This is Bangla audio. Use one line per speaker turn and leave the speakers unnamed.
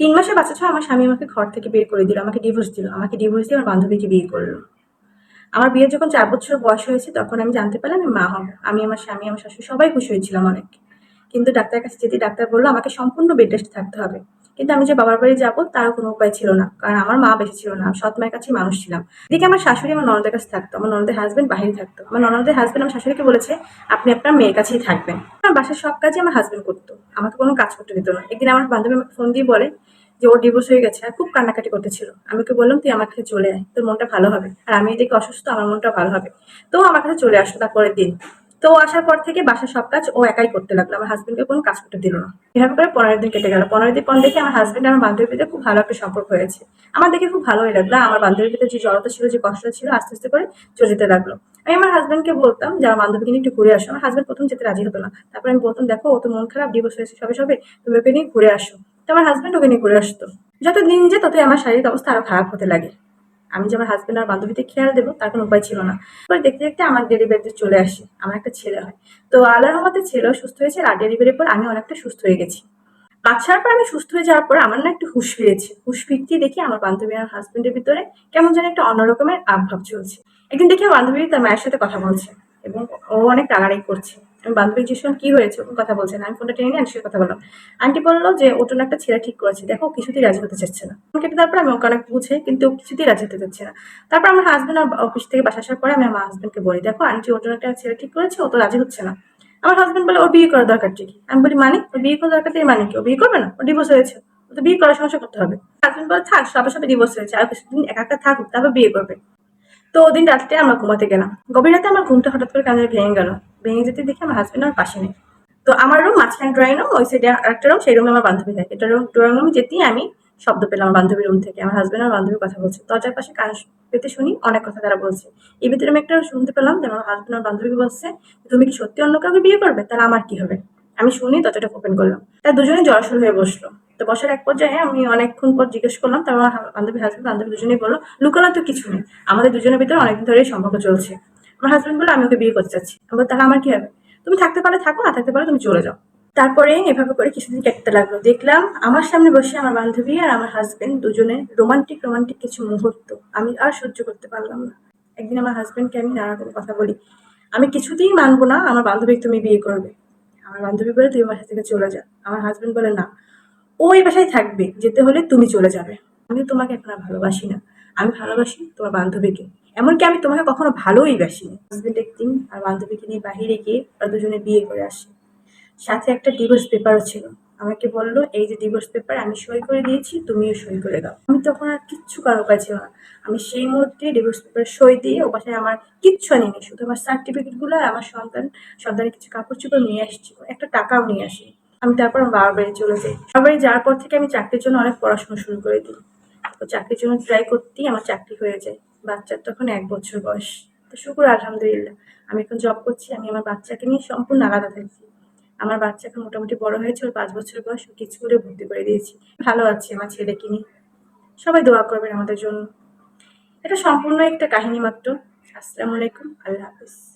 তিন মাসের বাচ্চা ছাড়া আমার স্বামী আমাকে ঘর থেকে বের করে দিল, আমাকে ডিভোর্স দিল, আমাকে ডিভোর্স দিয়ে আমার বান্ধবীকে বিয়ে করল। আমার বিয়ে যখন চার বছর বয়স হয়েছে, তখন আমি জানতে পারলাম আমি মা হব। আমি আমার স্বামী, আমার শাশুড়ি সবাই খুশি হয়েছিলাম অনেক। কিন্তু ডাক্তারের কাছে যেতে ডাক্তার বলল, আমাকে সম্পূর্ণ বেড রেস্ট থাকতে হবে। কিন্তু আমি যে বাবার বাড়ি যাব, তারও কোনো উপায় ছিল না। কারণ আমার মা বেশি ছিল না সৎ মায়ের কাছেই মানুষ ছিলাম। এদিকে আমার শাশুড়ি আমার ননদের কাছে থাকতো, আমার ননদের হাজবেন্ড বাহিরে থাকতো। আমার ননদের হাজবেন্ড আমার শাশুড়িকে বলেছে, আপনি আপনার মেয়ের কাছেই থাকবেন। আমার বাসার সব কাজই আমার হাজবেন্ড করতো, আমাকে কোনো কাজ করতে দিত না। একদিন আমার বান্ধবী আমাকে ফোন দিয়ে বলে যে, ওর ডিভোর্স হয়ে গেছে, আর খুব কান্নাকাটি করতেছিল। আমি ওকে বললাম, তুই আমার কাছে চলে আয়, তোর মনটা ভালো হবে। আর আমি এদিকে অসুস্থ, আমার মনটা ভালো হবে। তো আমার কাছে চলে আসলো তারপরের দিন। তো আসার পর থেকে বাসার সব কাজ ও একাই করতে লাগল। আমার হাজবেন্ডকে কোনো কাজ করতে দিল না। এভাবে করে পনেরো দিন কেটে গেল। পনেরো দিন পর দেখে আমার হাজবেন্ড আমার বান্ধবীর ভিতরে খুব ভালো একটা সম্পর্ক হয়েছে। আমার দেখে খুব ভালোই লাগল। আমার বান্ধবীর ভিতরে যে জড়তা ছিল, যে কষ্ট ছিল, আস্তে আস্তে করে চলে যেতে লাগল। আমি আমার হাজবেন্ডকে বলতাম যে আমার বান্ধবীকে নিয়ে একটু ঘুরে আসো। আমার হাজবেন্ড প্রথম যেতে রাজি হতো না। তারপর আমি বলতাম, দেখো, ও তো মন খারাপ ডিভোর্স হয়েছে, সবে সবে। তুমি ওকে নিয়ে ঘুরে আসো। তো আমার হাজবেন্ড ওকে নিয়ে ঘুরে আসতো। যত দিন যে ততই আমার শারীরিক অবস্থা আরও খারাপ হতে লাগে। আমি যে আমার হাজবেন্ড আর বান্ধবীতে খেয়াল দেবো, তার কোনো উপায় ছিল না। পরে দেখতে দেখতে আমার ডেলিভারিতে চলে আসে, আমার একটা ছেলে হয়। তো আল্লাহর রহমতে ছেলেও সুস্থ হয়েছে, আর ডেলিভারির পর আমি অনেকটা সুস্থ হয়ে গেছি। বাচ্চার পর আমি সুস্থ হয়ে যাওয়ার পর আমার না একটু হুশ ফিরেছে। হুশ ফিরতে দেখি আমার বান্ধবী আর হাজবেন্ডের ভিতরে কেমন যেন একটা অন্যরকমের আবভাব চলছে। একদিন দেখি বান্ধবী তার মায়ের সাথে কথা বলছে এবং ও অনেক রাগারাগি করছে। বান্ধবী জিজ্ঞেস কি হয়েছে কথা বলছে না। আমি ফোনটা টেনে নিয়ে আন্টির সাথে কথা বললাম। আন্টি বলল যে, ওর জন্য একটা ছেলে ঠিক করেছে। দেখো কিছুতেই রাজি হতে চাচ্ছে না। কেটে তারপর আমি ওকে অনেক বুঝে, কিন্তু কিছুতেই রাজি হতে চাচ্ছে না। তারপর আমার হাজবেন্ড অফিস থেকে বাসা আসার পরে আমি আমার হাজবেন্ডকে বলি, দেখো, আন্টি, ওর জন্য একটা ছেলে ঠিক করেছে, ও তো রাজি হচ্ছে না। আমার হাজবেন্ড বলে, ওর বিয়ে করার দরকার কি? আমি বলি মানে? ওর বিয়ে করার দরকার মানে কি? ও বিয়ে করবে না? ও ডিভোর্স হয়েছে। ও তো বিয়ে করার সমস্যা করতে হবে। হাজবেন্ড বলে, থাক, সবে সবে ডিভোর্স হয়েছে। আর কিছুদিন একা একা থাকুক, তারপর বিয়ে করবে। তো ওদিন রাত্রে আমরা ঘুমাতে গেলাম। গভীর রাতে আমার ঘুমটা হঠাৎ করে কানে ভেঙে গেল। ভেঙে যেতে দেখি আমার হাজবেন্ড আমার পাশে নেই। তো আমার রুম মাঝখানে ড্রয়িং রুম ওই সাইডে একটা রুম সেই রুমে আমার বান্ধবী থাকে। এটা রুম ড্রয়িং রুম যেতেই আমি শব্দ পেলাম আমার বান্ধবীর রুম থেকে। আমার হাজবেন্ড আর বান্ধবীর কথা বলছে। দরজার পাশে কান পেতে শুনি, অনেক কথা তারা বলছে। এই ভিতরে আমি একটা শুনতে পেলাম যে আমার হাজবেন্ড আর বান্ধবী বলছে, তুমি কি সত্যি অন্য কাউকে বিয়ে করবে? তাহলে আমার কি হবে? আমি শুনি, দরজাটা ওপেন করলাম। তার দুজনে জড়সড় হয়ে বসল। তো বসার এক পর্যায়ে আমি অনেকক্ষণ পর জিজ্ঞেস করলাম তার আমার বান্ধবী হাজবেন্ড বান্ধবী দুজনেই বলল, লুকানো তো কিছু নেই। আমাদের দুজনের ভিতরে অনেকদিন ধরেই সম্পর্ক চলছে। আমার হাজবেন্ড বলে আমি ওকে বিয়ে করতে চাচ্ছি। তাহলে আমার কি হবে? তুমি থাকতে পারলে থাকো না থাকতে পারলে তুমি চলে যাও। তারপরে এভাবে করে কিছুদিন কাটতে লাগল। দেখলাম আমার সামনে বসে আমার বান্ধবী আর আমার হাজবেন্ড দুজনে রোমান্টিক রোমান্টিক কিছু মুহূর্ত। আমি আর সহ্য করতে পারলাম না। একদিন আমার হাজবেন্ডকে আমি নানা রকম কথা বলি। আমি কিছুতেই মানবো না, আমার বান্ধবীকে তুমি বিয়ে করবে। আমার বান্ধবী বলে তুই বাসা থেকে চলে যা। আমার হাজবেন্ড বলে, না, ও ওই বাসায় থাকবে, যেতে হলে তুমি চলে যাবে। আমি তোমাকে এখন আর ভালোবাসি না। আমি ভালোবাসি তোমার বান্ধবীকে। এমনকি আমি তোমাকে কখনো ভালোই বাসিনি। হাজবেন্ড একদিন আর বান্ধবীকে নিয়ে বাহিরে গিয়ে ওরা দুজনে বিয়ে করে আসে। সাথে একটা ডিভোর্স পেপারও ছিল। আমাকে বলল, এই যে ডিভোর্স পেপার আমি সই করে দিয়েছি, তুমিও সই করে দাও। আমি তখন আর কিচ্ছু করার কাছে না। আমি সেই মুহূর্তে ডিভোর্স পেপার সই দিয়ে ও বাসায় আমার কিচ্ছু আনিনি শুধু আমার সার্টিফিকেটগুলো আর আমার সন্তান, সন্তানের কিছু কাপড় চোপড় নিয়ে আসছি। একটা টাকাও নিয়ে আসি আমি তারপর আমার বাবার বাড়ি চলে যাই। বাবার বাড়ি যাওয়ার পর থেকে আমি চাকরির জন্য অনেক পড়াশোনা শুরু করে দিই। তো চাকরির জন্য ট্রাই করতেই আমার চাকরি হয়ে যায়। বাচ্চার তখন এক বছর বয়স। তো শুকুর, আলহামদুলিল্লাহ। আমি এখন জব করছি, আমি আমার বাচ্চাকে নিয়ে সম্পূর্ণ আলাদা থাকি আমার বাচ্চা এখন মোটামুটি বড় হয়েছে, ওর পাঁচ বছর বয়স, ওকে স্কুলে ভর্তি করে দিয়েছি। ভালো আছে আমার ছেলেকে নিয়ে। সবাই দোয়া করবেন আমাদের জন্য। এটা সম্পূর্ণ একটা কাহিনী মাত্র। আসসালামু আলাইকুম, আল্লাহ হাফিজ।